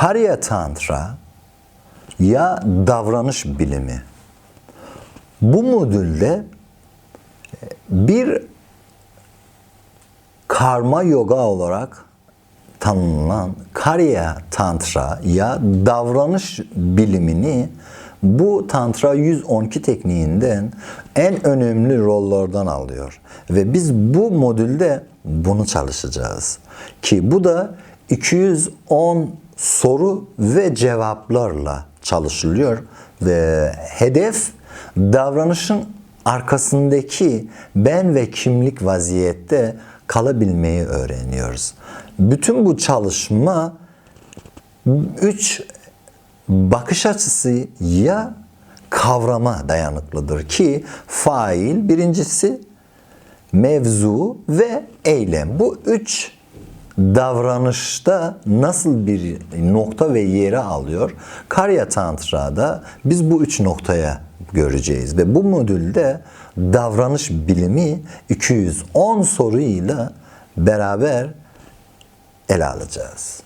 Karya Tantra ya davranış bilimi. Bu modülde e, bir karma yoga olarak tanımlanan Karya Tantra ya davranış bilimini bu Tantra 112 tekniğinden en önemli rollerden alıyor. Ve biz bu modülde bunu çalışacağız. Ki bu da 210 soru ve cevaplarla çalışılıyor ve hedef davranışın arkasındaki ben ve kimlik vaziyette kalabilmeyi öğreniyoruz. Bütün bu çalışma üç bakış açısı ya kavrama dayanıklıdır ki fail birincisi mevzu ve eylem. Bu üç davranışta nasıl bir nokta ve yere alıyor? Karya Tantra'da biz bu üç noktaya göreceğiz ve bu modülde davranış bilimi 210 soruyla beraber ele alacağız.